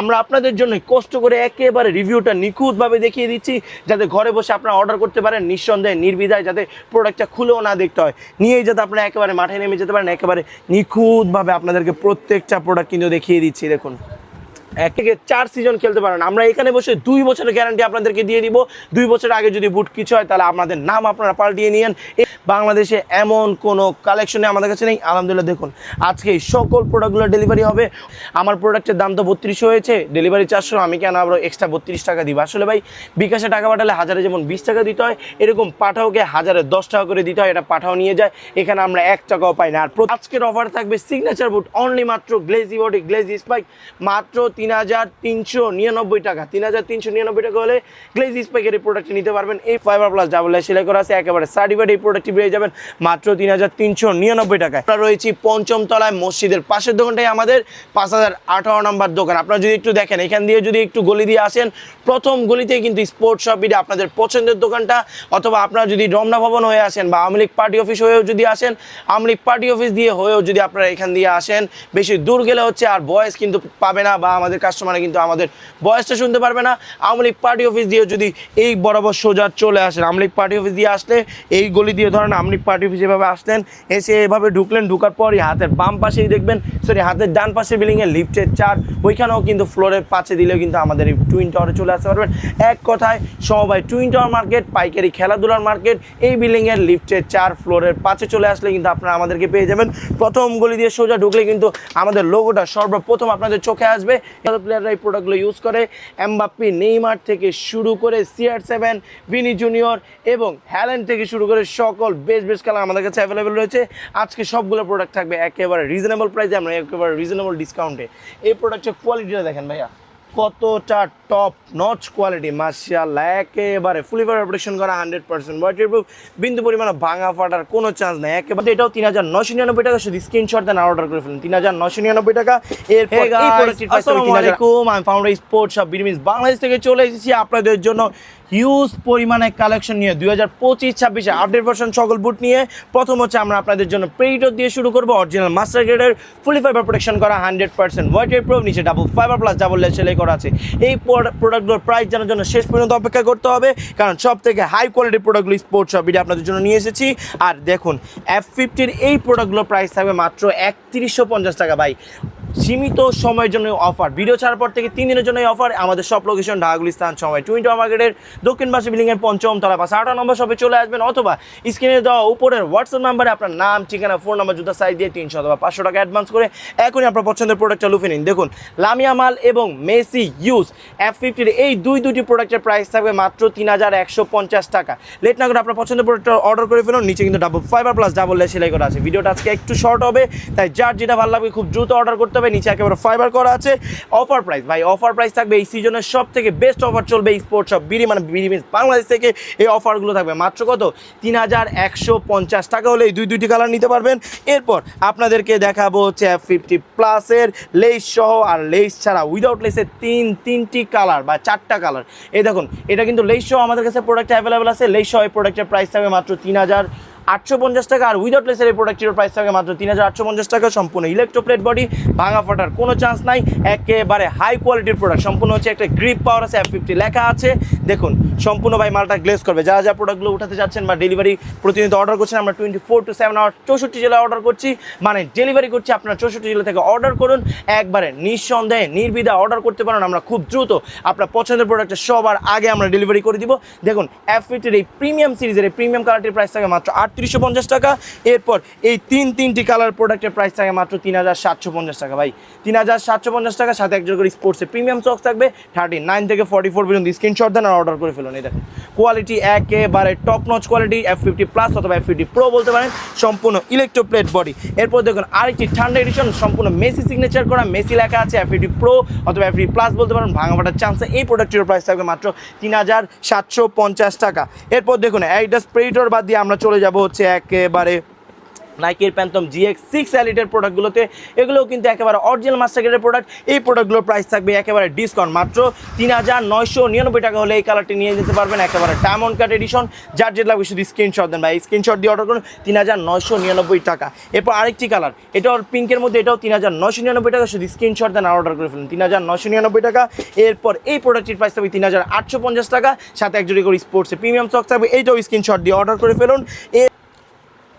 আমরা আপনাদের জন্য কষ্ট করে একেবারে রিভিউটা নিখুঁতভাবে দেখিয়ে দিচ্ছি, যাতে ঘরে বসে আপনারা অর্ডার করতে পারেন, নিঃসন্দেহে, নির্বিধায়, যাতে প্রোডাক্টটা খুলেও না দেখতে হয়। নিয়েই যাতে আপনারা একেবারে মাঠে নেমে যেতে পারেন, একেবারে নিখুঁতভাবে আপনাদেরকে প্রত্যেকটা প্রোডাক্ট কিন্তু দেখিয়ে দিচ্ছি, দেখুন। এক থেকে চার সিজন খেলতে পারেন। আমরা এখানে বসে দুই বছরের গ্যারান্টি আপনাদেরকে দিয়ে দিব। দুই বছর আগে যদি বুট কিছু হয়, তাহলে আপনাদের নাম আপনারা পাল্টিয়ে নিয়েন। বাংলাদেশে এমন কোনো কালেকশনে আমাদের কাছে নেই। আলহামদুলিল্লাহ, দেখুন, আজকে সকল প্রোডাক্টগুলো ডেলিভারি হবে। আমার প্রোডাক্টের দাম তো বত্রিশশো হয়েছে। ডেলিভারি চারশো আমি কেন আবার এক্সট্রা বত্রিশ টাকা দিব? আসলে ভাই, বিকাশে টাকা পাঠালে হাজারে যেমন বিশ টাকা দিতে হয়, এরকম পাঠাওকে হাজারে দশ টাকা করে দিতে হয়। এটা পাঠাও নিয়ে যায়। এখানে আমরা এক টাকাও পাই না। আর আজকের অফার থাকবে সিগনেচার বুট অনলি মাত্র গ্লেজি বডি গ্লেজি স্পাইক মাত্র তিন হাজার তিনশো নিরানব্বই টাকা। তিন হাজার তিনশো নিরানব্বই টাকা হলে গ্লেজি স্পাইকের এই প্রোডাক্টটি নিতে পারবেন। এই ফাইবার প্লাস ডাবল সেলাই করা আছে, একেবারে সার্টিফাইড এই প্রোডাক্টটি পেয়ে যাবেন মাত্র তিন হাজার তিনশো নিরানব্বই টাকায়। আমরা রয়েছি পঞ্চম তলায় মসজিদের পাশের দোকানটাই আমাদের পাঁচ হাজার আঠারো নম্বর দোকান। আপনারা যদি একটু দেখেন, এখান দিয়ে যদি একটু গলি দিয়ে আসেন, প্রথম গলিতেই কিন্তু স্পোর্টস শপ বিডে আপনাদের পছন্দের দোকানটা। অথবা আপনারা যদি রমনা ভবন হয়ে আসেন বা আওয়ামী লীগ পার্টি অফিস হয়েও যদি আসেন, আওয়ামী লীগ পার্টি অফিস দিয়ে হয়েও যদি আপনারা এখান দিয়ে আসেন, বেশি দূর গেলে হচ্ছে আর বয়স কিন্তু পাবে না বা আমাদের কাস্টমার কিন্তু আমাদের বয়সটা শুনতে পারবে না। আওয়ামী পার্টি অফিস দিয়ে যদি এই বরাবর সোজা চলে আসেন, আওয়ামী পার্টি অফিস দিয়ে আসলে এই গলি দিয়ে ধরেন আওয়ামী পার্টি অফিস এভাবে আসলেন, এসে এভাবে ঢুকলেন, ঢুকার পরই হাতের বাম পাশেই দেখবেন সরি, হাতের ডান পাশে বিল্ডিংয়ে লিফটের চার, ওইখানেও কিন্তু ফ্লোরের পাশে দিলেও কিন্তু আমাদের এই টুইন টাওয়ারে চলে আসতে পারবেন। এক কথায় সবাই টুইন টাওয়ার মার্কেট পাইকারি খেলাধুলার মার্কেট এই বিল্ডিংয়ের লিফটের চার ফ্লোরের পাশে চলে আসলে কিন্তু আপনারা আমাদেরকে পেয়ে যাবেন। প্রথম গলি দিয়ে সোজা ঢুকলে কিন্তু আমাদের লোগোটা সর্বপ্রথম আপনাদের চোখে আসবে। প্লেয়াররা এই প্রোডাক্টগুলো ইউজ করে। এমবাপ্পি, নেইমার থেকে শুরু করে সিআর সেভেন ভিনি জুনিয়র এবং হ্যালেন্ড থেকে শুরু করে সকল বেস্ট বেশ কালার আমাদের কাছে অ্যাভেলেবেল রয়েছে। আজকে সবগুলো প্রোডাক্ট থাকবে একেবারে রিজনেবল প্রাইসে আমরা একেবারে রিজনেবল ডিসকাউন্টে এই প্রোডাক্টের কোয়ালিটিটা দেখেন ভাইয়া। কতটা টপ নচ কোয়ালিটি মার্শাল্লাহ একেবারে ফুলি প্রোটেকশন করা হান্ড্রেড পার্সেন্ট ওয়াটার প্রুফ বিন্দু পরিমাণে ভাঙা ফাটার কোনো চান্স নেই। একেবারে এটাও তিন হাজার নশো নিরানব্বই টাকা। শুধু স্ক্রিনশট দেন অর্ডার করে ফেলুন। তিন হাজার নশো নিরানব্বই টাকা। প্রাইস আসসালামু আলাইকুম। আমি ফাউন্ডার স্পোর্টস বিরিমিস বাংলাদেশ থেকে চলে এসেছি আপনাদের জন্য হিউজ পরিমাণে কালেকশন নিয়ে দুই হাজার পঁচিশ, ছাব্বিশে আপডেট ভার্সন সকল বুট নিয়ে প্রথম হচ্ছে আমরা আপনাদের জন্য প্রেডিটর দিয়ে শুরু করব। অরিজিনাল মাস্টার গ্রেডের ফুলি ফাইবার প্রোটেকশন করা হান্ড্রেড পার্সেন্ট ওয়াটার প্রুফ নিচে double fibre plus double lace সেলাই করা আছে। এই প্রোডাক্টগুলোর প্রাইস জানার জন্য শেষ পর্যন্ত অপেক্ষা করতে হবে, কারণ সব থেকে হাই কোয়ালিটির প্রোডাক্টগুলো স্পোর্টস সব এটা আপনাদের জন্য নিয়ে এসেছি। আর দেখুন এফ ফিফটির এই প্রোডাক্টগুলোর প্রাইস থাকবে মাত্র একত্রিশশো পঞ্চাশ টাকা ভাই। সীমিত সময়ের জন্য অফার ভিডিও ছাড়ার পর থেকে তিন দিনের জন্য এই অফার আমাদের সব লোকেশন ঢাকাগুলি স্থান সময় টুইন্টো মার্কেটের দক্ষিণ পাশে বিল্ডিংয়ের পঞ্চম তলা পাশে আঠারো নম্বর শপে চলে আসবেন অথবা স্ক্রিনে দেওয়া উপরের হোয়াটসঅ্যাপ নাম্বারে আপনার নাম, ঠিকানা ফোন নাম্বার জুতা সাইজ দিয়ে তিনশো অথবা পাঁচশো টাকা অ্যাডভান্স করে এখনই আপনার পছন্দের প্রোডাক্টটা লুফে নিন। দেখুন, লামিয়া মাল এবং মেসি ইউজ এফ ফিফটির এই দুই দুটি প্রোডাক্টের প্রাইস থাকবে মাত্র তিন হাজার একশো পঞ্চাশ টাকা। লেট না করে আপনার পছন্দের প্রোডাক্টটা অর্ডার করে ফেলুন, নিচে কিন্তু ডাবল ফাইবার প্লাস ডাবল সেলাই করা আছে। ভিডিওটা আজকে একটু শর্ট হবে, তাই যার যেটা ভালো লাগবে খুব দ্রুত অর্ডার করতে হবে, নিচে একেবারে ফাইবার করা আছে। অফার প্রাইস ভাই অফার প্রাইস থাকবে এই সিজনের সব থেকে বেস্ট অফার চলবে স্পোর্টস সব বিডি মানে বিডি মিন্স বাংলাদেশ থেকে এই অফারগুলো থাকবে। মাত্র কত? তিন হাজার একশো পঞ্চাশ টাকা হলে এই দুই দুইটি কালার নিতে পারবেন। এরপর আপনাদেরকে দেখাবো হচ্ছে এফ ফিফটি প্লাসের লেস সহ, আর লেস ছাড়া উইদাউট লেসের তিন, তিনটি কালার বা চারটা কালার এই দেখুন, এটা কিন্তু লেস সহ আমাদের কাছে প্রোডাক্ট অ্যাভেলেবেল আছে। লেস সহ এই প্রোডাক্টের প্রাইস থাকবে মাত্র তিন হাজার আটশো পঞ্চাশ টাকা আর উইদাউট লেসের এই প্রোডাক্টের প্রাইস থাকে মাত্র তিন হাজার আটশো পঞ্চাশ টাকা সম্পূর্ণ। ইলেকট্রোপ্লেট বডি ভাঙা ফাটার কোনো চান্স নাই, একেবারে হাই কোয়ালিটির প্রোডাক্ট সম্পূর্ণ হচ্ছে একটা গ্রিপ পাওয়ার আছে এফ ফিফটি লেখা আছে। দেখুন, সম্পূর্ণ ভাই মালটা গ্লেস করবে। যা যা প্রোডাক্টগুলো উঠাতে যাচ্ছেন বা ডেলিভারি প্রতিনিয়ত অর্ডার করছেন, আমরা twenty four two seven hour চৌষট্টি জেলায় অর্ডার করছি। মানে ডেলিভারি করছি আপনার চৌষট্টি জেলা থেকে অর্ডার করুন। একবারে নিঃসন্দেহে নির্বিধা অর্ডার করতে পারেন। আমরা খুব দ্রুত আপনার পছন্দের প্রোডাক্টটা সবার আগে আমরা ডেলিভারি করে দিব। দেখুন এফ ফিফটির এই প্রিমিয়াম সিরিজের এই প্রিমিয়াম কালারটির প্রাইস থাকে মাত্র আটত্রিশশো পঞ্চাশ টাকা। এরপর এই তিন তিনটি কালার প্রোডাক্টের প্রাইস থাকে মাত্র তিন হাজার সাতশো পঞ্চাশ টাকা। ভাই, তিন হাজার সাতশো পঞ্চাশ টাকা, সাথে একজন করে স্পোর্টসের প্রিমিয়াম সক্স থাকবে। থার্টি নাইন থেকে ফর্টি ফোর পর্যন্ত স্ক্রিনশট দেন আর অর্ডার করে ফেলুন। দেখুন কোয়ালিটি একেবারে top notch quality F fifty plus অথবা এফ ফিফটি প্রো বলতে পারেন, সম্পূর্ণ ইলেকট্রোপ্লেট বডি এরপর দেখুন, আরেকটি ঠান্ডা এডিশন সম্পূর্ণ মেসি সিগনেচার করা মেসি লেখা আছে এফ ফিফটি প্রো অথবা এফ ফিফটি প্লাস বলতে পারেন, ভাঙা ফাটার চান্সে এই প্রোডাক্টের প্রাইস থাকবে মাত্র তিন হাজার সাতশো পঞ্চাশ টাকা। এরপর দেখুন এইটা স্প্রেটর বাদ দিয়ে আমরা চলে যাব হচ্ছে একেবারে নাইকের প্যান্থম জিএক্স সিক্স অ্যালিটের প্রোডাক্টগুলোতে এগুলোও কিন্তু একেবারে অরিজিনাল মাস্টারগেটের প্রোডাক্ট এই প্রোডাক্টগুলোর প্রাইস থাকবে একেবারে ডিসকাউন্ট মাত্র তিন হাজার নয়শো নিরানব্বই টাকা হলে এই কালারটি নিয়ে যেতে পারবেন, একেবারে ডায়মন্ড কাট এডিশন যার যেটা লাগবে শুধু স্ক্রিনশট দেন ভাই স্ক্রিনশট দিয়ে অর্ডার করুন, তিন হাজার নয়শো নিরানব্বই টাকা। এরপর আরেকটি কালার এটাও পিঙ্কের মধ্যে এটাও তিন হাজার নয়শো নিরানব্বই টাকা, শুধু স্ক্রিনশট দেন আর অর্ডার করে ফেলুন, তিন হাজার নয়শো নিরানব্বই টাকা। এরপর এই প্রোডাক্টটির প্রাইস থাকবে তিন হাজার আটশো পঞ্চাশ টাকা, সাথে এক জোড়ি করে স্পোর্টসে প্রিমিয়াম সক থাকবে, এইটাও স্ক্রিনশট দিয়ে অর্ডার করে ফেলুন। এর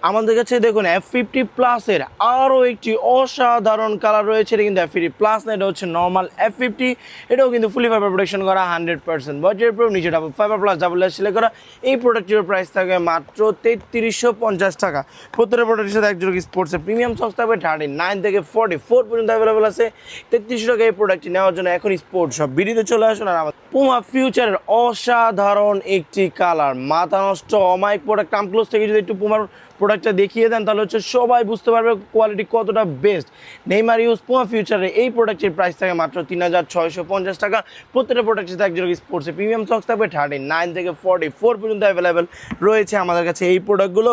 আমাদের কাছে দেখুন এফ ফিফটি প্লাসের আরও একটি অসাধারণ কালার রয়েছে। এটা কিন্তু এফ ফিফটি প্লাস না, এটা হচ্ছে নর্মাল এফ ফিফটি এটাও কিন্তু ফুলি ফাইবার প্রোটেকশন করা হান্ড্রেড পার্সেন্ট বজের প্রো নিচে double fibre plus double select করা। এই প্রোডাক্টটির প্রাইস থাকবে মাত্র তেত্রিশশো পঞ্চাশ টাকা। প্রত্যেকটা প্রোডাক্টের সাথে একজন স্পোর্টসের প্রিমিয়াম সক্স থাকবে থার্টি নাইন থেকে ফোর্টি ফোর পর্যন্ত অ্যাভেলেবল আছে। তেত্রিশশো টাকা এই প্রোডাক্টটি নেওয়ার জন্য এখন স্পোর্টস সব বিডিতে চলে আসুন আর আমাদের পুমা ফিউচারের অসাধারণ একটি কালার। মাথা নষ্ট অমাইক প্রোডাক্ট কামক্লোজ থেকে যদি একটু পুমার প্রোডাক্টটা দেখিয়ে দেন, তাহলে হচ্ছে সবাই বুঝতে পারবে কোয়ালিটি কতটা বেস্ট নেইমার ইউজ পুমা ফিউচারে এই প্রোডাক্টের প্রাইস থাকে মাত্র তিন হাজার ছয়শো পঞ্চাশ টাকা। প্রত্যেকটা প্রোডাক্টের একজন স্পোর্টসে প্রিমিয়াম সক্স থাকবে থার্টি নাইন থেকে ফর্টি ফোর পর্যন্ত অ্যাভেলেবেল রয়েছে আমাদের কাছে এই প্রোডাক্টগুলো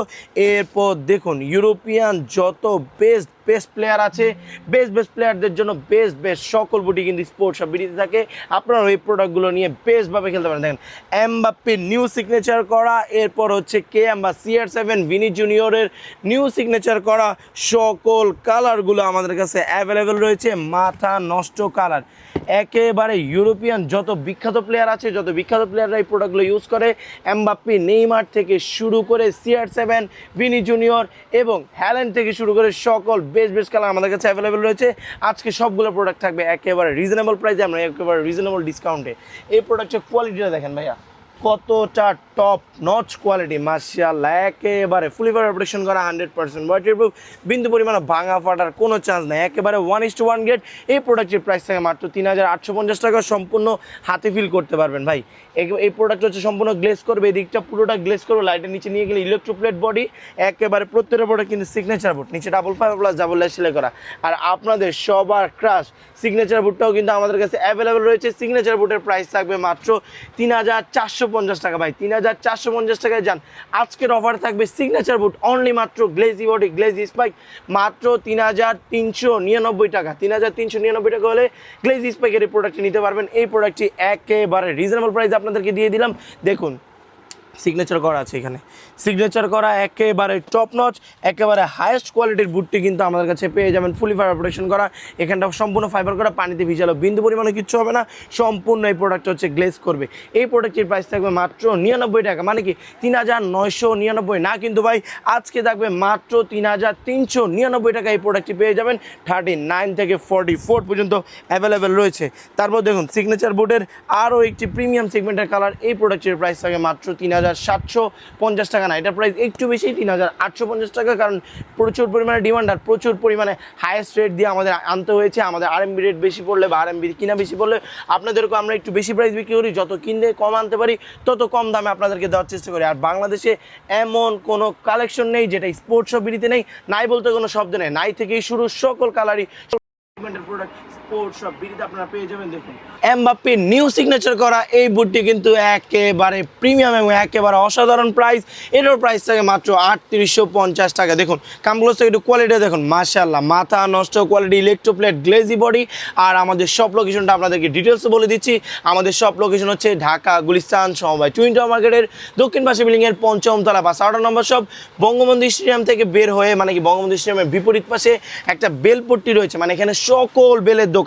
এরপর দেখুন ইউরোপিয়ান যত বেস্ট বেস্ট প্লেয়ার আছে বেস্ট বেস্ট প্লেয়ারদের জন্য বেস্ট বেস্ট সকল বুটি কিন্তু স্পোর্টস সব বিটিতে থাকে। আপনারা ওই প্রোডাক্টগুলো নিয়ে বেস্টভাবে খেলতে পারেন। দেখেন এমবাপ্পে নিউ সিগনেচার করা, এরপর হচ্ছে কে এম বা সিআর সেভেন ভিনি জুনিয়রের নিউ সিগনেচার করা, সকল কালারগুলো আমাদের কাছে অ্যাভেলেবেল রয়েছে, মাথা নষ্ট কালার একেবারে ইউরোপিয়ান যত বিখ্যাত প্লেয়ার আছে, যত বিখ্যাত প্লেয়াররা এই প্রোডাক্টগুলো ইউজ করে, এমবাপ্পি, নেইমার থেকে শুরু করে সিআর সেভেন ভিনি জুনিয়র এবং হ্যালেন্ড থেকে শুরু করে সকল বেশ বেশ কালার আমাদের কাছে অ্যাভেলেবেল রয়েছে। আজকে সবগুলো প্রোডাক্ট থাকবে একেবারে রিজনেবল প্রাইসে আমরা একেবারে রিজনেবল ডিসকাউন্টে এই প্রোডাক্টের কোয়ালিটিটা দেখেন ভাইয়া। কতটা টপ নচ কোয়ালিটি মার্শাল্লাহ একেবারে ফুলি প্রোটেকশন করা হান্ড্রেড পার্সেন্ট ওয়াটার প্রুফ বিন্দু পরিমাণ ভাঙা ফাটার কোনো চান্স নেই, একেবারে one is to one get এই প্রোডাক্টের প্রাইস থাকে মাত্র তিন হাজার আটশো পঞ্চাশ টাকা, সম্পূর্ণ হাতে ফিল করতে পারবেন ভাই। এই- প্রোডাক্ট হচ্ছে সম্পূর্ণ গ্লেস করবে, এই দিকটা পুরোটা গ্লেস করবে লাইটের নিচে নিয়ে গেলে ইলেকট্রোপ্লেট বডি একেবারে প্রত্যেকটা প্রোডাক্ট কিন্তু সিগনেচার বুট নিচে double five plus double lace সেলাই করা। আর আপনাদের সবার ক্রাশ সিগনেচার বুটটাও কিন্তু আমাদের কাছে অ্যাভেলেবেল রয়েছে সিগনেচার বুটের প্রাইস থাকবে মাত্র তিন হাজার চারশো পঞ্চাশ টাকা ভাই, তিন হাজার চারশো পঞ্চাশ টাকায় যান। আজকের অফার থাকবে সিগনেচার বুট অনলি মাত্র গ্লেজি বডি গ্লেজি স্পাইক মাত্র তিন হাজার তিনশো নিরানব্বই টাকা। তিন হাজার তিনশো নিরানব্বই টাকা হলে গ্লেজি স্পাইকের এই প্রোডাক্টটি নিতে পারবেন। এই প্রোডাক্টটি একেবারে রিজনেবল প্রাইস আপনাদেরকে দিয়ে দিলাম। দেখুন সিগনেচার করা আছে এখানে। সিগনেচার করা একেবারে টপ নচ একেবারে হায়েস্ট কোয়ালিটির বুটটি কিন্তু আমাদের কাছে পেয়ে যাবেন ফুলি ফাইবার প্রোটেকশন করা। এখানটা সম্পূর্ণ ফাইবার করা, পানিতে ভিজালো বিন্দু পরিমাণে কিচ্ছু হবে না, সম্পূর্ণ এই প্রোডাক্ট হচ্ছে গ্লেস করবে। এই প্রোডাক্টের প্রাইস থাকবে মাত্র নিরানব্বই টাকা মানে কি তিন হাজার নয়শো নিরানব্বই। না কিন্তু ভাই, আজকে থাকবে মাত্র তিন হাজার তিনশো নিরানব্বই টাকা এই প্রোডাক্টটি পেয়ে যাবেন থার্টি নাইন থেকে ফোরটি ফোর পর্যন্ত অ্যাভেলেবেল রয়েছে। তারপর দেখুন সিগনেচার বুটের আরও একটি প্রিমিয়াম সেগমেন্টের কালার এই প্রোডাক্টের প্রাইস থাকে মাত্র তিন হাজার সাতশো পঞ্চাশ টাকা। না এটার প্রাইস একটু বেশি, তিন হাজার আটশো পঞ্চাশ টাকা, কারণ প্রচুর পরিমাণে ডিমান্ড আর প্রচুর পরিমাণে হায়েস্ট রেট দিয়ে আমাদের আনতে হয়েছে, আমাদের আরএমবি রেট বেশি পড়লে বা আরএমবি কিনা বেশি পড়লে আপনাদেরকে আমরা একটু বেশি প্রাইস বিক্রি করি, যত কিনলে কম আনতে পারি, তত কম দামে আপনাদেরকে দেওয়ার চেষ্টা করি। আর বাংলাদেশে এমন কোনো কালেকশন নেই, যেটা স্পোর্টস শপিতে নেই, নাই বলতে কোনো শব্দ নেই, নাই থেকেই শুরু, সকল কালারই প্রোডাক্ট স্পোর্টস সব বিড়িতে আপনারা পেয়ে যাবেন, দেখুন। এমবাপ্পে নিউ সিগনেচার করা এই বুটটি কিন্তু একেবারে প্রিমিয়াম এবং একেবারে অসাধারণ প্রাইস এটার প্রাইস থাকে মাত্র আটত্রিশশো পঞ্চাশ টাকা। দেখুন, কামগুলোর থেকে একটু কোয়ালিটি দেখুন। মাশাল্লাহ মাথা নষ্ট কোয়ালিটি ইলেকট্রোপ্লেট গ্লেজি বডি আর আমাদের সব লোকেশনটা আপনাদেরকে ডিটেলস বলে দিচ্ছি। আমাদের সব লোকেশন হচ্ছে ঢাকা, গুলিস্তান, সমবায় টুইন টাওয়ার মার্কেটের দক্ষিণ পাশে বিল্ডিংয়ের পঞ্চম তলা বা আট নম্বর সব বঙ্গবন্ধু স্টেডিয়াম থেকে বের হয়ে মানে কি বঙ্গবন্ধু স্টেডিয়ামের বিপরীত পাশে একটা বেলপট্টি রয়েছে। মানে এখানে সকল বেলের দোকান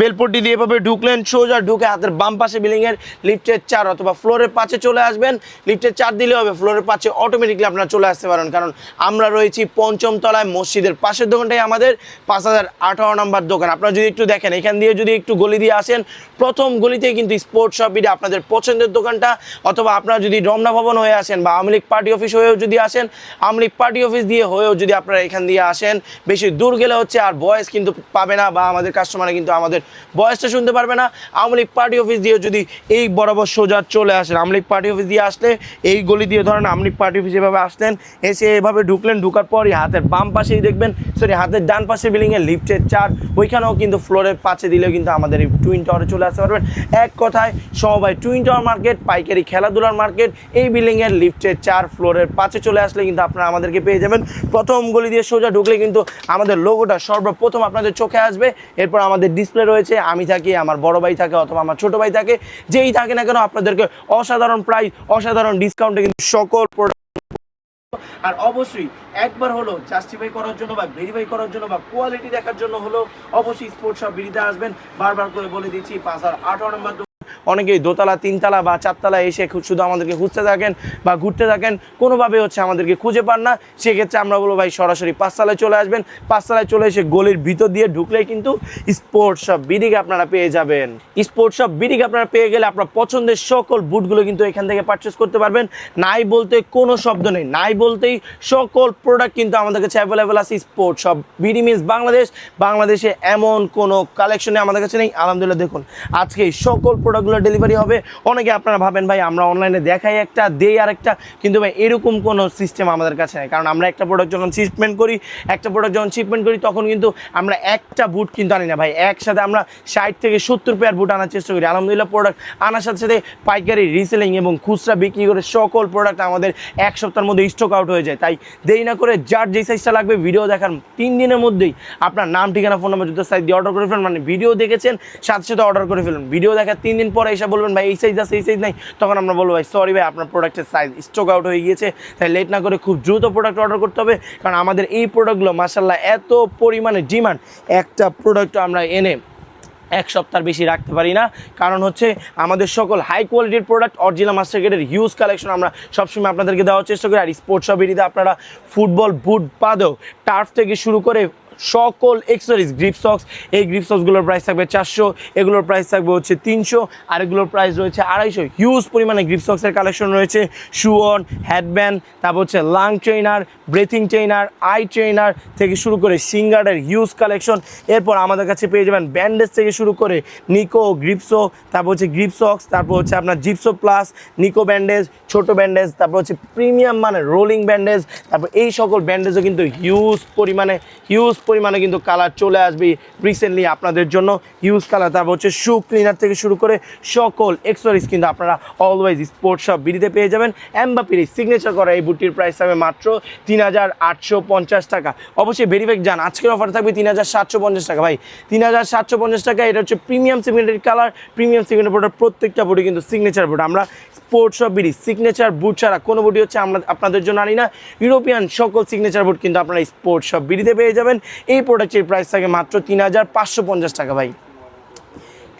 বেলপট্টি দিয়ে এভাবে ঢুকলেন সোজা, ঢুকে হাতের বাম পাশে বিল্ডিংয়ের লিফটের চার অথবা ফ্লোরের পাশে চলে আসবেন। লিফটের চার দিলে হবে, ফ্লোরের পাশে অটোমেটিকলি আপনারা চলে আসতে পারেন। কারণ আমরা রয়েছি পঞ্চম তলায় মসজিদের পাশের দোকানটাই আমাদের, পাঁচ হাজার আঠারো নম্বর দোকান। আপনারা যদি একটু দেখেন, এখান দিয়ে যদি একটু গলি দিয়ে আসেন, প্রথম গলিতেই কিন্তু স্পোর্টস শপ বিডে আপনাদের পছন্দের দোকানটা। অথবা আপনারা যদি রমনা ভবন হয়ে আসেন বা আওয়ামী লীগ পার্টি অফিস হয়েও যদি আসেন, আওয়ামী লীগ পার্টি অফিস দিয়ে হয়েও যদি আপনারা এখান দিয়ে আসেন, বেশি দূর গেলে হচ্ছে আর বয়স কিন্তু পাবে না বা আমাদের কাস্টমার মানে কিন্তু আমাদের বয়সটা শুনতে পারবে না। আওয়ামী লীগ পার্টি অফিস দিয়ে যদি এই বরাবর সোজা চলে আসেন, আওয়ামী লীগ পার্টি অফিস দিয়ে আসলে এই গলি দিয়ে ধরেন আওয়ামী লীগ পার্টি অফিস এভাবে আসলেন, এসে এভাবে ঢুকলেন, ঢুকার পরই হাতের বাম পাশেই দেখবেন সরি হাতের ডান পাশে বিল্ডিংয়ে লিফটের চার, ওইখানেও কিন্তু ফ্লোরের পাশে দিলেও কিন্তু আমাদের এই টুইন টাওয়ারে চলে আসতে পারবেন। এক কথায় সমবায় টুইন টাওয়ার মার্কেট পাইকারি খেলাধুলার মার্কেট এই বিল্ডিংয়ের লিফটের চার ফ্লোরের পাশে চলে আসলে কিন্তু আপনারা আমাদেরকে পেয়ে যাবেন। প্রথম গলি দিয়ে সোজা ঢুকলে কিন্তু আমাদের লোগোটা সর্বপ্রথম আপনাদের চোখে আসবে। এরপর আমাদের ডিসপ্লে রয়েছে, আমি থাকি, আমার বড় ভাই থাকে অথবা আমার ছোট ভাই থাকে, যেই থাকে না কেন আপনাদেরকে অসাধারণ প্রাইস অসাধারণ ডিসকাউন্টে কিন্তু সকল আর অবশ্যই একবার হলো জাস্টিফাই করার জন্য বা ভেরিফাই করার জন্য বা কোয়ালিটি দেখার জন্য হলো অবশ্যই স্পোর্টস সব বিড়িতে আসবেন বারবার করে বলে দিচ্ছি, পাঁচ আর আঠারো নম্বর। অনেকেই দোতলা, তিনতলা বা চারতলা এসে শুধু আমাদেরকে খুঁজতে থাকেন বা ঘুরতে থাকেন কোনোভাবে হচ্ছে আমাদেরকে খুঁজে পান না। সেক্ষেত্রে আমরা বলব, ভাই, সরাসরি পাঁচতলায় চলে আসবেন। পাঁচতলায় চলে এসে গলির ভিতর দিয়ে ঢুকলেই কিন্তু স্পোর্টস সব বিডিকে আপনারা পেয়ে যাবেন। স্পোর্টস সব বিডিকে আপনারা পেয়ে গেলে আপনার পছন্দের সকল বুটগুলো কিন্তু এখান থেকে পারচেস করতে পারবেন। নাই বলতে কোনো শব্দ নেই। নাই বলতেই সকল প্রোডাক্ট কিন্তু আমাদের কাছে অ্যাভেলেবেল আছে স্পোর্টস সব বিডি মিন্স বাংলাদেশ। বাংলাদেশে এমন কোনো কালেকশনে আমাদের কাছে নেই। আলহামদুলিল্লাহ, দেখুন, আজকে সকল প্রোডাক্টগুলো ডেলিভারি হবে। অনেকে আপনারা ভাবেন, ভাই, আমরা অনলাইনে দেখাই একটা, দেই আর একটা কিন্তু ভাই, এরকম কোনো সিস্টেম আমাদের কাছে নেই। কারণ আমরা একটা প্রোডাক্ট যখন শিপমেন্ট করি, একটা প্রোডাক্ট যখন শিপমেন্ট করি, তখন কিন্তু আমরা একটা বুট কিন্তু আনি না। ভাই, একসাথে আমরা ষাট থেকে সত্তর পেয়ার বুট আনার চেষ্টা করি। আলহামদুলিল্লাহ প্রোডাক্ট আনার সাথে সাথে পাইকারি রিসেলিং এবং খুচরা বিক্রি করে সকল প্রোডাক্ট আমাদের এক সপ্তাহের মধ্যে স্টক আউট হয়ে যায়। তাই দেরি না করে যার যেই সাইজটা লাগবে ভিডিও দেখার তিন দিনের মধ্যেই আপনার নাম, ঠিকানা ফোন নাম্বার জুতো সাইজ দিয়ে অর্ডার করে ফেলুন। মানে ভিডিও দেখেছেন, সাথে সাথে অর্ডার করে ফেলুন। ভিডিও দেখার তিন দিন পরে এসে বলবেন, ভাই, এই সাইজ আছে, এই সাইজ নাই। তখন আমরা বলব, ভাই সরি ভাই, আপনার প্রোডাক্টের সাইজ স্টক আউট হয়ে গিয়েছে। তাই লেট না করে খুব দ্রুত প্রোডাক্ট অর্ডার করতে হবে, কারণ আমাদের এই প্রোডাক্টগুলো মাসাল্লাহ এত পরিমাণে ডিমান্ড একটা প্রোডাক্ট আমরা এনে এক সপ্তাহ বেশি রাখতে পারি না। কারণ হচ্ছে, আমাদের সকল হাই কোয়ালিটির প্রোডাক্ট অরিজিনাল মাস্টার গ্রেডের হিউজ কালেকশন আমরা সবসময় আপনাদেরকে দেওয়ার চেষ্টা করি। আর স্পোর্টস সবেরিতে আপনারা ফুটবল বুট পাদেও টার্ফ থেকে শুরু করে সকল এক্সেসরিজ গ্রিপ সক্স এই গ্রিপ সক্সগুলোর প্রাইস থাকবে চারশো, এগুলোর প্রাইস থাকবে হচ্ছে তিনশো, আর এগুলোর প্রাইস রয়েছে আড়াইশো। হিউজ পরিমাণে গ্রিপ সক্সের কালেকশন রয়েছে শুয়ন হ্যাডব্যান্ড তারপর হচ্ছে lung trainer breathing trainer eye trainer থেকে শুরু করে সিঙ্গারের হিউজ কালেকশন এরপর আমাদের কাছে পেয়ে যাবেন ব্যান্ডেজ থেকে শুরু করে নিকো গ্রিপসো তারপর হচ্ছে গ্রিপসক্স তারপর হচ্ছে আপনার জিপসো প্লাস নিকো ব্যান্ডেজ ছোট ব্যান্ডেজ তারপর হচ্ছে প্রিমিয়াম মানে রোলিং ব্যান্ডেজ তারপর এই সকল ব্যান্ডেজও কিন্তু হিউজ পরিমাণে হিউজ পরিমাণে কিন্তু কালার চলে আসবে রিসেন্টলি আপনাদের জন্য। হিউজ কালার তারপর হচ্ছে শু ক্লিনার থেকে শুরু করে সকল এক্সেসরিজ কিন্তু আপনারা অলওয়েজ স্পোর্টস সব বিডিতে পেয়ে যাবেন। অ্যাম্বাপির সিগনেচার করা এই বুটির প্রাইস হবে মাত্র তিন হাজার আটশো পঞ্চাশ টাকা। অবশ্যই ভেরিফাইক যান আজকের অফার থাকবে তিন হাজার সাতশো পঞ্চাশ টাকা। ভাই, তিন হাজার সাতশো পঞ্চাশ টাকা, এটা হচ্ছে প্রিমিয়াম সিগনেটেড কালার প্রিমিয়াম সিগনেটেড বোর্ডের প্রত্যেকটা বুটি কিন্তু সিগনেচার বুট আমরা sports of BD signature boot ছাড়া কোনো বুটি হচ্ছে আমরা, আপনাদের জন্য আনি না। ইউরোপিয়ান সকল সিগনেচার বুট কিন্তু আপনারা স্পোর্টস অফ বিডিতে পেয়ে যাবেন। এই প্রোডাক্টের প্রাইস থাকে মাত্র তিন হাজার পাঁচশো পঞ্চাশ টাকা, ভাই।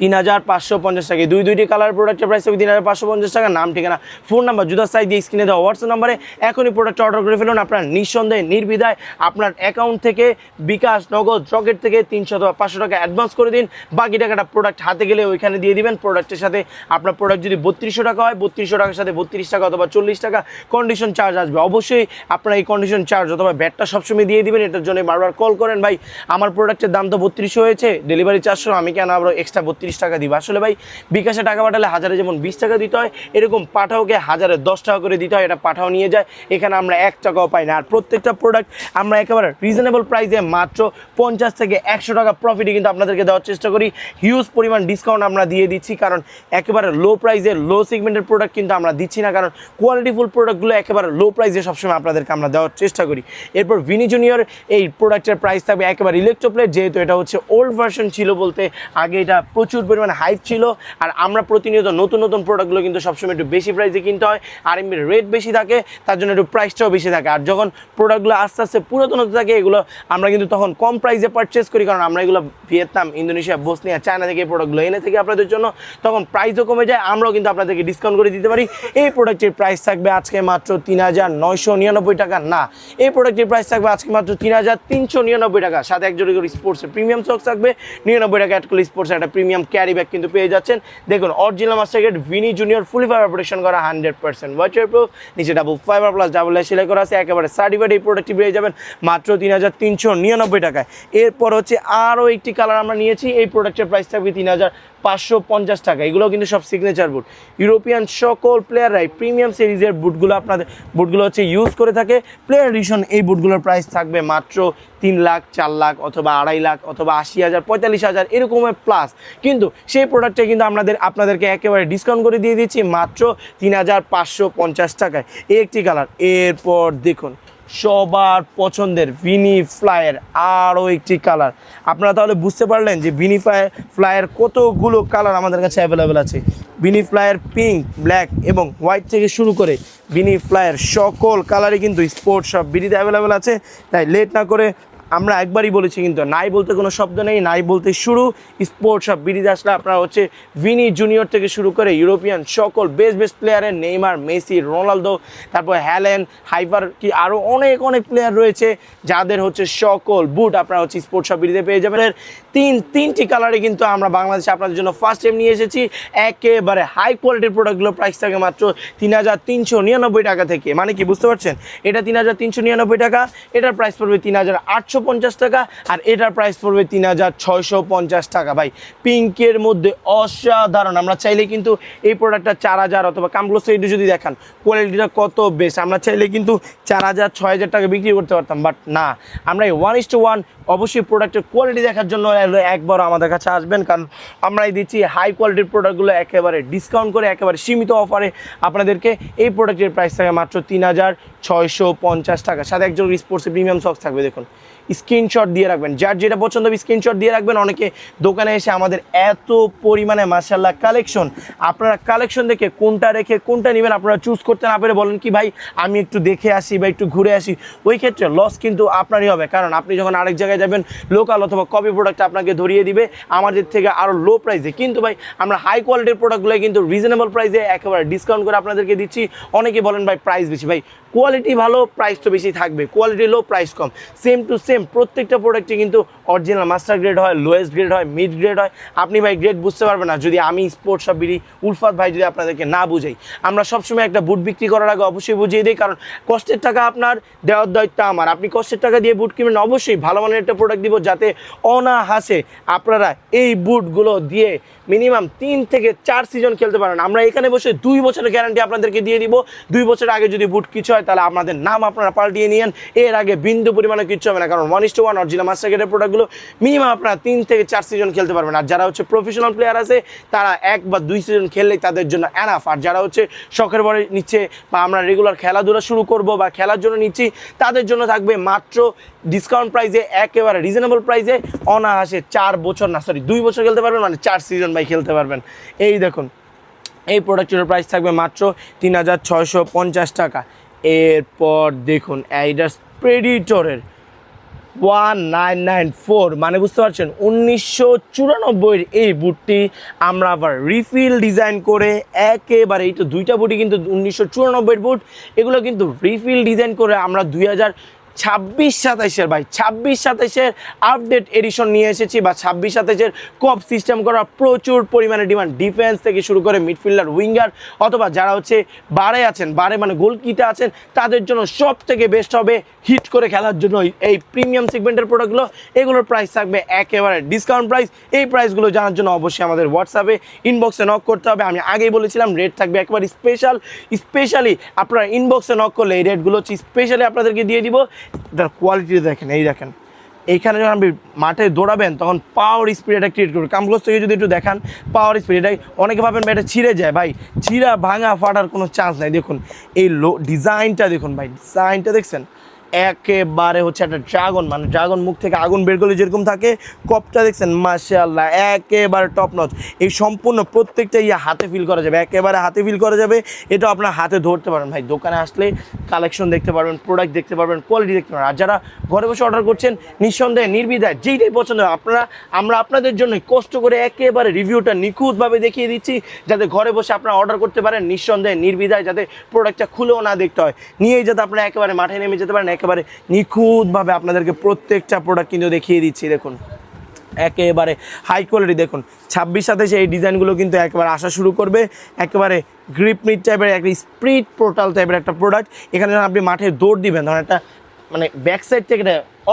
তিন হাজার পাঁচশো পঞ্চাশ টাকা। দুই দুইটি কালার প্রোডাক্টের প্রাইস হবে তিন হাজার পাঁচশো পঞ্চাশ টাকা। নাম, ঠিকানা ফোন নাম্বার জুতার সাইজ দিয়ে স্ক্রিনে দেওয়া হোয়াটসঅ্যাপ নাম্বারে এখনই প্রোডাক্ট অর্ডার করে ফেলুন। আপনার নিঃসন্দেহে, নির্বিধায় আপনার অ্যাকাউন্ট থেকে বিকাশ, নগদ রকেট থেকে তিনশো অথবা পাঁচশো টাকা অ্যাডভান্স করে দিন। বাকি টাকাটা প্রোডাক্ট হাতে গেলে ওইখানে দিয়ে দিবেন। প্রোডাক্টের সাথে আপনার প্রোডাক্ট যদি বত্রিশশো টাকা হয়, বত্রিশশো টাকার সাথে বত্রিশ টাকা অথবা চল্লিশ টাকা কন্ডিশন চার্জ আসবে। অবশ্যই আপনার এই কন্ডিশন চার্জ অথবা ব্যাটটা সবসময় দিয়ে দিবেন। এটার জন্য বারবার কল করেন ভাই। আমার প্রোডাক্টের দাম তো বত্রিশশো হয়েছে। ডেলিভারি চারশো আমি কেন আবার এক্সট্রা বত্রিশ টাকা দিব। আসলে ভাই, বিকাশে টাকা পাঠালে হাজারে যেমন বিশ টাকা দিতে হয়, এরকম পাঠাওকে হাজারে দশ টাকা করে দিতে হয়, এটা পাঠাও নিয়ে যায়। এখানে আমরা এক টাকাও পাই না। আর প্রত্যেকটা প্রোডাক্ট আমরা একেবারে রিজনেবল প্রাইসে মাত্র পঞ্চাশ থেকে একশো টাকা প্রফিটে কিন্তু আপনাদেরকে দেওয়ার চেষ্টা করি। হিউজ পরিমাণ ডিসকাউন্ট আমরা দিয়ে দিচ্ছি, কারণ একেবারে লো প্রাইসে লো সেগমেন্টের প্রোডাক্ট কিন্তু আমরা দিচ্ছি না, কারণ কোয়ালিটিফুল প্রোডাক্টগুলো একেবারে লো প্রাইসে সবসময় আপনাদেরকে আমরা দেওয়ার চেষ্টা করি। এরপর ভিনি জুনিয়র এই প্রোডাক্টের প্রাইস থাকবে একেবারে ইলেকট্রোপ্লেট যেহেতু এটা হচ্ছে ওল্ড ভার্সন ছিল বলতে, আগে এটা প্রচুর পরিমাণে হাইপ ছিল। আর আমরা প্রতিনিয়ত নতুন নতুন প্রোডাক্টগুলো কিন্তু সবসময় একটু বেশি প্রাইসে কিনতে হয়। আর এমনি রেট বেশি থাকে, তার জন্য একটু প্রাইসটাও বেশি থাকে। আর যখন প্রোডাক্টগুলো আস্তে আস্তে পুরাতন হতে থাকে, এগুলো আমরা কিন্তু তখন কম প্রাইসে পারচেস করি। কারণ আমরা এগুলো ভিয়েতনাম ইন্দোনেশিয়া বসনিয়া চায়না থেকে এই প্রোডাক্টগুলো এনে থেকে আপনাদের জন্য। তখন প্রাইসও কমে যায়, আমরাও কিন্তু আপনাদেরকে ডিসকাউন্ট করে দিতে পারি। এই প্রোডাক্টের প্রাইস থাকবে আজকে মাত্র তিন হাজার নয়শো নিরানব্বই টাকা। না, এই প্রোডাক্টের প্রাইস থাকবে আজকে মাত্র তিন হাজার তিনশো নিরানব্বই টাকা। সাথে এক জোড়ি করে স্পোর্টসের প্রিমিয়াম সক্স থাকবে। নিরানব্বই টাকা অ্যাড করলে স্পোর্টসের একটা প্রিমিয়াম ক্যারি ব্যাগ কিন্তু পেয়ে যাচ্ছেন। দেখুন original master grade Vini junior fully fibre protection করা হান্ড্রেড পার্সেন্ট ওয়াটার প্রুফ নিচে ডাবল ফাইবার প্লাস ডাবল সেলাই করা আছে, একেবারে সার্টিফাইড এই প্রোডাক্টটি পেয়ে যাবেন মাত্র তিন হাজার তিনশো নিরানব্বই টাকায়। এরপর হচ্ছে আরও একটি কালার আমরা নিয়েছি, এই প্রোডাক্টের প্রাইস থাকবে তিন হাজার পাঁচশো পঞ্চাশ টাকা। এগুলো কিন্তু সব সিগনেচার বুট ইউরোপিয়ান সকল প্লেয়াররাই প্রিমিয়াম সিরিজের বুটগুলো আপনাদের বুটগুলো হচ্ছে ইউজ করে থাকে। প্লেয়ার এডিশন এই বুটগুলোর প্রাইস থাকবে মাত্র তিন লাখ, চার লাখ অথবা আড়াই লাখ অথবা আশি হাজার, পঁয়তাল্লিশ হাজার, এরকমের প্লাস কিন্তু সেই প্রোডাক্টটা কিন্তু আপনাদের আপনাদেরকে একেবারে ডিসকাউন্ট করে দিয়ে দিচ্ছি মাত্র তিন হাজার পাঁচশো পঞ্চাশ টাকায়। এই একটি কালার এরপর দেখুন, সবার পছন্দের ভিনি ফ্লায়ার আরও একটি কালার আপনারা তাহলে বুঝতে পারলেন যে ভিনি ফ্লায়ার ফ্লায়ার কতগুলো কালার আমাদের কাছে অ্যাভেলেবেল আছে। ভিনি ফ্লায়ার পিঙ্ক ব্ল্যাক এবং হোয়াইট থেকে শুরু করে ভিনি ফ্লায়ার সকল কালারই কিন্তু স্পোর্টস সব বিডিতে অ্যাভেলেবেল আছে। তাই লেট না করে আমরা একবারই বলেছি কিন্তু নাই বলতে কোনো শব্দ নেই, নাই বলতে শুরু। স্পোর্টস সব বিডিতে আসলে আপনারা হচ্ছে ভিনি জুনিয়র থেকে শুরু করে ইউরোপিয়ান সকল বেস্ট বেস্ট প্লেয়ারের নেইমার, মেসি, রোনালদো, তারপর হ্যালেন হাইপার কি আরও অনেক অনেক প্লেয়ার রয়েছে যাদের হচ্ছে সকল বুট আপনারা হচ্ছে স্পোর্টস সব বিডিতে পেয়ে যাবেন। তিন, তিনটি কালারে কিন্তু আমরা বাংলাদেশে আপনাদের জন্য ফার্স্ট টাইম নিয়ে এসেছি। একেবারে হাই কোয়ালিটির প্রোডাক্টগুলো প্রাইস থাকে মাত্র তিন হাজার তিনশো নিরানব্বই টাকা থেকে। মানে কি, বুঝতে পারছেন? এটা তিন হাজার তিনশো নিরানব্বই টাকা, এটার প্রাইস পড়বে তিন হাজার আটশো পঞ্চাশ টাকা আর এটার প্রাইস পড়বে তিন হাজার ছয়শো পঞ্চাশ টাকা। ভাই, পিঙ্কের মধ্যে অসাধারণ। আমরা চাইলে কিন্তু এই প্রোডাক্টটা চার হাজার অথবা কামগুলো সাইডে যদি দেখান কোয়ালিটিটা কত বেশ আমরা চাইলে কিন্তু চার হাজার, ছয় হাজার টাকা বিক্রি করতে পারতাম বাট না। আমরা এই ওয়ান ইস টু ওয়ান অবশ্যই প্রোডাক্টের কোয়ালিটি দেখার জন্য একবার আমাদের কাছে আসবেন, কারণ আমরাই দিচ্ছি হাই কোয়ালিটির প্রোডাক্টগুলো একেবারে ডিসকাউন্ট করে, একেবারে সীমিত অফারে আপনাদেরকে এই প্রোডাক্টের প্রাইস থাকে মাত্র তিন হাজার ছয়শো পঞ্চাশ টাকা। সাথে একজন স্পোর্টসের প্রিমিয়াম সক্স থাকবে, দেখুন। স্ক্রিনশট দিয়ে রাখবেন। যার যেটা পছন্দ হবে স্ক্রিনশট দিয়ে রাখবেন। অনেকে দোকানে এসে আমাদের এত পরিমাণে মাসাল্লাহ কালেকশন আপনারা কালেকশন দেখে কোনটা রেখে, কোনটা নেবেন আপনারা চুজ করতে না পেরে বলেন কি, ভাই, আমি একটু দেখে আসি বা একটু ঘুরে আসি। ওই ক্ষেত্রে লস কিন্তু আপনারই হবে। কারণ আপনি যখন আরেক জায়গায় যাবেন লোকাল অথবা কপি প্রোডাক্ট আপনাকে ধরিয়ে দিবে। আমাদের থেকে আরও লো প্রাইসে কিন্তু ভাই, আমরা হাই কোয়ালিটির প্রোডাক্টগুলো কিন্তু রিজনেবল প্রাইসে একেবারে ডিসকাউন্ট করে আপনাদেরকে দিচ্ছি। অনেকে বলেন, ভাই প্রাইস বেশি। ভাই কোয়ালিটি ভালো প্রাইস তো বেশি থাকবে কোয়ালিটি লো প্রাইস কম। সেম টু সেম প্রত্যেকটা প্রোডাক্টে কিন্তু অরিজিনাল মাস্টার গ্রেড হয় লোয়েস্ট গ্রেড হয় মিড গ্রেড হয়। আপনি ভাই গ্রেড বুঝতে পারবেন না, যদি আমি স্পোর্টস সব বিড়ি, উলফাত ভাই যদি আপনাদেরকে না বুঝাই। আমরা সবসময় একটা বুট বিক্রি করার আগে অবশ্যই বুঝিয়ে দিই, কারণ কষ্টের টাকা আপনার দেওয়ার দায়িত্ব আমার। আপনি কষ্টের টাকা দিয়ে বুট কিনবেন, অবশ্যই ভালো মানের একটা প্রোডাক্ট দিব, যাতে অনাহাসে আপনারা এই বুটগুলো দিয়ে মিনিমাম তিন থেকে চার সিজন খেলতে পারেন। আমরা এখানে বসে দুই বছরের গ্যারান্টি আপনাদেরকে দিয়ে দিব। দুই বছর আগে যদি বুট কিছু হয়, তাহলে আপনাদের নাম আপনারা পাল্টিয়ে নিয়েন। এর আগে বিন্দু পরিমাণে কিছু হবে না, কারণ one is to one original master প্রোডাক্টগুলো মিনিমাম আপনারা তিন থেকে চার সিজন খেলতে পারবেন। আর যারা হচ্ছে প্রফেশনাল প্লেয়ার আছে, তারা এক বা দুই সিজন খেললেই তাদের জন্য অ্যানাফ আর যারা হচ্ছে শখের বড়ে নিচ্ছে বা আমরা রেগুলার খেলাধুলা শুরু করব বা খেলার জন্য নিচ্ছি, তাদের জন্য থাকবে মাত্র ডিসকাউন্ট প্রাইসে একেবারে রিজনেবল প্রাইসে অনায়াসে চার বছর না সরি দুই বছর খেলতে পারবেন মানে চার সিজন ভাই খেলতে পারবেন। এই দেখুন, এই প্রোডাক্টের প্রাইস থাকবে মাত্র তিন হাজার ছয়শো পঞ্চাশ টাকা। এরপর দেখুন এইটা প্রেডিটরের ওয়ান নাইন নাইন ফোর মানে বুঝতে পারছেন, উনিশশো চুরানব্বইয়ের এই বুটটি আমরা আবার রিফিল ডিজাইন করে একেবারে, এই তো দুইটা বুটই কিন্তু উনিশশো চুরানব্বইয়ের বুট, এগুলো কিন্তু রিফিল ডিজাইন করে আমরা দুই হাজার ছাব্বিশ সাতাইশের, ভাই, ছাব্বিশ সাতাইশের আপডেট এডিশন নিয়ে এসেছি বা ছাব্বিশ সাতাইশের কপ সিস্টেম করা প্রচুর পরিমাণে ডিমান্ড ডিফেন্স থেকে শুরু করে মিডফিল্ডার উইঙ্গার অথবা যারা হচ্ছে বারে আছেন, বারে মানে গোলকিতে আছেন, তাদের জন্য সব থেকে বেস্ট হবে হিট করে খেলার জন্য এই প্রিমিয়াম সেগমেন্টের প্রোডাক্টগুলো এগুলোর প্রাইস থাকবে একেবারে ডিসকাউন্ট প্রাইস এই প্রাইসগুলো জানার জন্য অবশ্যই আমাদের হোয়াটসঅ্যাপে ইনবক্সে নক করতে হবে। আমি আগেই বলেছিলাম রেট থাকবে একেবারে স্পেশাল স্পেশালি আপনারা ইনবক্সে নক করলে এই রেটগুলো হচ্ছে স্পেশালি আপনাদেরকে দিয়ে দিব। তার কোয়ালিটি দেখেন, এই দেখেন। এইখানে যখন আপনি মাঠে দৌড়াবেন, তখন পাওয়ার স্পিড এটা ক্রিয়েট করবে। কামগ্লোস থেকে যদি একটু দেখান পাওয়ার স্পিড এটাই অনেকে ভাবেন এটা ছিঁড়ে যায়। ভাই, ছিঁড়া ভাঙা ফাটার কোনো চান্স নাই। দেখুন, এই লো ডিজাইনটা দেখুন ভাই ডিজাইনটা দেখছেন? একেবারে হচ্ছে একটা ড্রাগন মানে ড্রাগন মুখ থেকে আগুন বের করলে যেরকম থাকে, কপটা দেখছেন, মাশাআল্লাহ, একেবারে টপ নচ এই সম্পূর্ণ প্রত্যেকটা ইয়ে হাতে ফিল করা যাবে, একেবারে হাতে ফিল করা যাবে এটা আপনার হাতে ধরতে পারবেন। ভাই, দোকানে আসলে কালেকশন দেখতে পারবেন প্রোডাক্ট দেখতে পারবেন কোয়ালিটি দেখতে পারবেন। আর যারা ঘরে বসে অর্ডার করছেন, নিঃসন্দেহে, নির্বিধায়, যেইটাই পছন্দ হয়, আপনারা, আমরা আপনাদের জন্য কষ্ট করে একেবারে রিভিউটা নিখুঁতভাবে দেখিয়ে দিচ্ছি, যাতে ঘরে বসে আপনারা অর্ডার করতে পারেন। নিঃসন্দেহে, নির্বিধায়, যাতে প্রোডাক্টটা খুলেও না দেখতে হয়। নিয়েই যাতে আপনারা একেবারে মাঠে নেমে যেতে পারেন, একেবারে নিখুঁতভাবে আপনাদেরকে প্রত্যেকটা প্রোডাক্ট কিন্তু দেখিয়ে দিচ্ছি, দেখুন। একেবারে হাই কোয়ালিটি দেখুন। ছাব্বিশ সাতাশে এই ডিজাইনগুলো কিন্তু একেবারে আসা শুরু করবে। একেবারে গ্রিপ মিট টাইপের একটা স্প্রিড পোর্টাল টাইপের একটা প্রোডাক্ট এখানে যখন আপনি মাঠে দৌড় দিবেন, ধরেন একটা মানে ব্যাক সাইড থেকে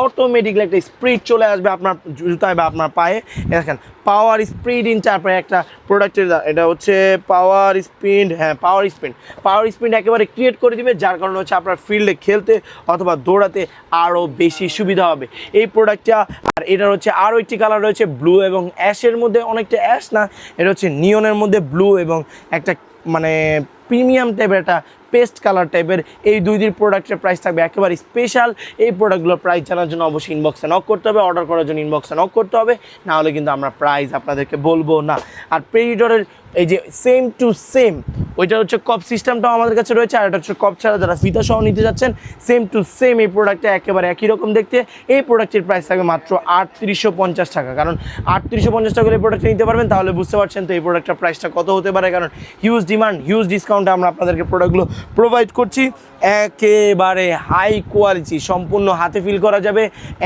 অটোমেটিকলি একটা স্প্রিট চলে আসবে আপনার জুতায় বা আপনার পায়ে। দেখেন পাওয়ার স্পিড ইন তারপরে একটা প্রোডাক্টের এটা হচ্ছে পাওয়ার স্পিড হ্যাঁ পাওয়ার স্পিড পাওয়ার স্পিড একেবারে ক্রিয়েট করে দিবে, যার কারণে হচ্ছে আপনার ফিল্ডে খেলতে অথবা দৌড়াতে আরও বেশি সুবিধা হবে। এই প্রোডাক্টটা আর এটার হচ্ছে আরও একটি কালার রয়েছে ব্লু এবং অ্যাশের মধ্যে অনেকটা অ্যাশ না, এটা হচ্ছে নিয়নের মধ্যে ব্লু এবং একটা মানে প্রিমিয়াম টাইপের একটা পেস্ট কালার টাইপের এই দুই দিন প্রোডাক্টের প্রাইস থাকবে একেবারে স্পেশাল এই প্রোডাক্টগুলোর প্রাইস জানার জন্য অবশ্যই ইনবক্সে নক করতে হবে অর্ডার করার জন্য ইনবক্সে নক করতে হবে। না হলে কিন্তু আমরা প্রাইস আপনাদেরকে বলব না। আর প্রেডিটরের এই যে সেম টু সেম ওইটা হচ্ছে কপ সিস্টেমটাও আমাদের কাছে রয়েছে, আর এটা হচ্ছে কপ ছাড়া যারা ফিতা সহ নিতে যাচ্ছেন সেম টু সেম এই প্রোডাক্টটা একেবারে একই রকম দেখতে। এই প্রোডাক্টের প্রাইস থাকবে মাত্র আটত্রিশশো পঞ্চাশ টাকা। কারণ আটত্রিশশো পঞ্চাশ টাকা এই প্রোডাক্টটা নিতে পারবেন, তাহলে বুঝতে পারছেন তো এই প্রোডাক্টটার প্রাইসটা কত হতে পারে। কারণ হিউজ ডিমান্ড হিউজ ডিসকাউন্টে আমরা আপনাদেরকে প্রোডাক্টগুলো প্রোভাইড করছি। একেবারে হাই কোয়ালিটি সম্পূর্ণ হাতে ফিল করা যাবে।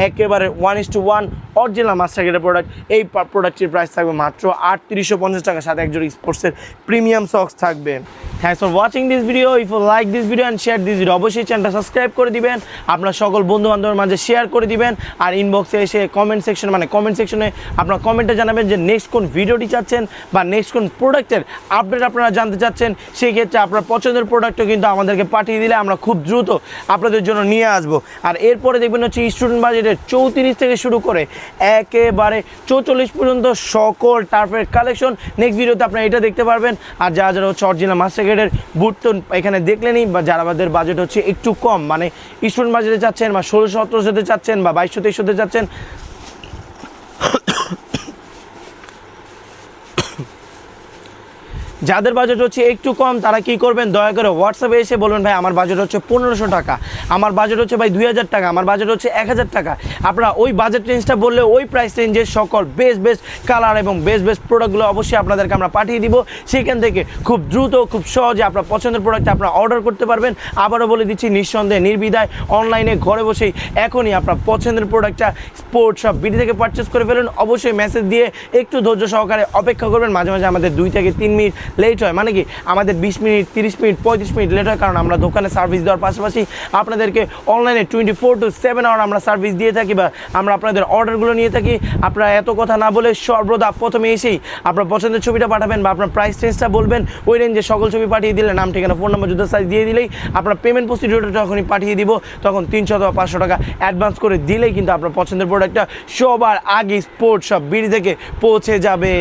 একেবারে one is to one original master product এই প্রোডাক্টটির প্রাইস থাকবে মাত্র আটত্রিশশো পঞ্চাশ টাকার সাথে একজন স্পোর্টসের প্রিমিয়াম সক্স থাকবে। Thanks for watching this video if you like this video and share this video অবশ্যই চ্যানেলটা সাবস্ক্রাইব করে দিবেন। আপনার সকল বন্ধু বান্ধবের মাঝে শেয়ার করে দিবেন। আর ইনবক্সে এসে কমেন্ট সেকশন মানে কমেন্ট সেকশনে আপনার কমেন্টে জানাবেন যে নেক্সট কোন ভিডিওটি চাচ্ছেন বা নেক্সট কোন প্রোডাক্টের আপডেট আপনারা জানতে চাচ্ছেন, সেই ক্ষেত্রে আপনার পছন্দের প্রোডাক্টও কিন্তু আমাদেরকে পাঠিয়ে দিলে আমরা খুব দ্রুত আপনাদের জন্য নিয়ে আসব। আর এরপরে দেখবেন হচ্ছে স্টুডেন্ট বাজেটের চৌত্রিশ থেকে শুরু করে একেবারে চৌচল্লিশ পর্যন্ত সকল টার্ফের কালেকশন নেক্সট ভিডিওতে আপনারা এটা দেখতে পারবেন। আর যারা যারা হচ্ছে অরিজিনাল মাস্টার গ্রেডের বুট তো এখানে দেখলেনই বা যারা আমাদের বাজেট হচ্ছে একটু কম মানে স্টুডেন্ট বাজেটে চাচ্ছেন বা ষোলোশো সতেরোশোতে চাচ্ছেন বা বাইশশো তেইশশোতে চাচ্ছেন যাদের বাজেট হচ্ছে একটু কম, তারা কি করবেন? দয়া করে হোয়াটসঅ্যাপে এসে বলবেন, ভাই, আমার বাজেট হচ্ছে পনেরোশো টাকা। আমার বাজেট হচ্ছে, ভাই, দুই হাজার টাকা। আমার বাজেট হচ্ছে এক হাজার টাকা। আপনারা ওই বাজেট রেঞ্জটা বললে ওই প্রাইস রেঞ্জের সকল বেস্ট বেস্ট কালার এবং বেস্ট বেস্ট প্রোডাক্টগুলো অবশ্যই আপনাদেরকে আমরা পাঠিয়ে দিব। সেখান থেকে খুব দ্রুত, খুব সহজে আপনার পছন্দের প্রোডাক্ট আপনারা অর্ডার করতে পারবেন। আবারও বলে দিচ্ছি, নিঃসন্দেহে, নির্বিধায় অনলাইনে ঘরে বসেই এখনই আপনার পছন্দের প্রোডাক্টটা স্পোর্টস সব বিডি থেকে পারচেস করে ফেলুন। অবশ্যই মেসেজ দিয়ে একটু ধৈর্য সহকারে অপেক্ষা করবেন। মাঝে মাঝে আমাদের দুই থেকে তিন মিনিট লেট হয়। মানে কি? আমাদের বিশ মিনিট, তিরিশ মিনিট, পঁয়ত্রিশ মিনিট লেট হয় কারণ আমরা দোকানে সার্ভিস দেওয়ার পাশাপাশি আপনাদেরকে অনলাইনে twenty four to seven hour আমরা সার্ভিস দিয়ে থাকি বা আমরা আপনাদের অর্ডারগুলো নিয়ে থাকি। আপনারা এত কথা না বলে সর্বদা প্রথমে এসেই আপনার পছন্দের ছবিটা পাঠাবেন বা আপনার প্রাইস রেঞ্জটা বলবেন, ওই রেঞ্জে সকল ছবি পাঠিয়ে দিলে, নাম, ঠিকানা ফোন নাম্বার যুদ্ধ সাইজ দিয়ে দিলেই আপনার পেমেন্ট প্রসিডিউরটা যখনই পাঠিয়ে দিব, তখন তিনশো অথবা পাঁচশো টাকা অ্যাডভান্স করে দিলেই কিন্তু আপনার পছন্দের প্রোডাক্টটা সবার আগে স্পোর্টস সব বিড়ি থেকে পৌঁছে যাবে।